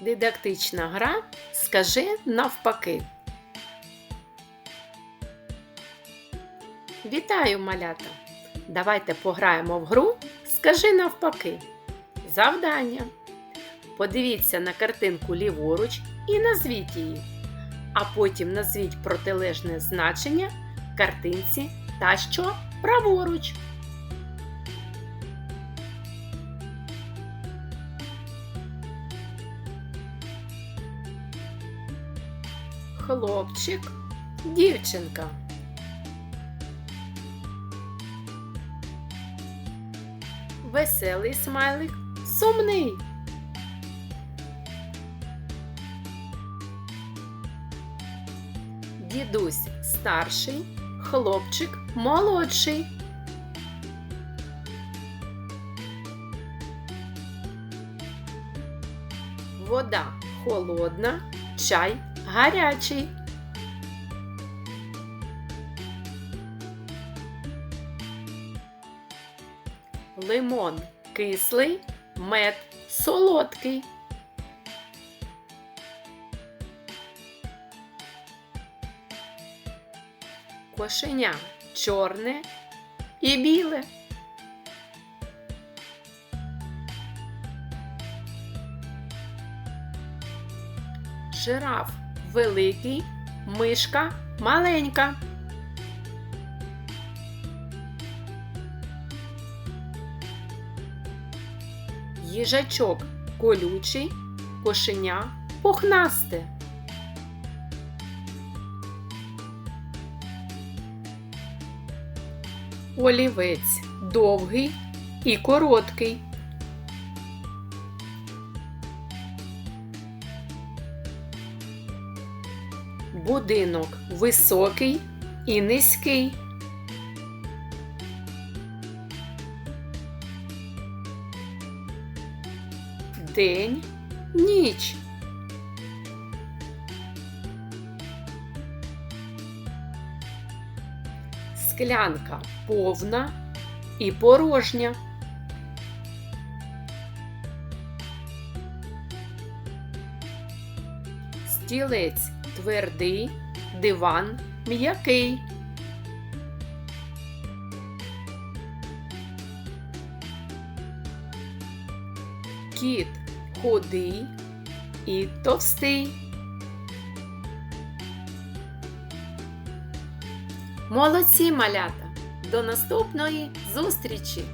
Дидактична гра Скажи навпаки. Вітаю, малята! Давайте пограємо в гру Скажи навпаки. Завдання. Подивіться на картинку ліворуч і назвіть її. А потім назвіть протилежне значення картинці та що праворуч. Хлопчик, дівчинка. Веселий смайлик, сумний. Дідусь старший, хлопчик молодший. Вода холодна, чай гарячий. Лимон кислий, мед солодкий. Кошеня чорне і біле. Жираф великий, мишка маленька. Їжачок колючий, кошеня пухнасте. Олівець довгий і короткий. Будинок високий і низький. День, ніч. Склянка повна і порожня. Стілець твердий, диван м'який. Кіт худий і товстий. Молодці малята! До наступної зустрічі!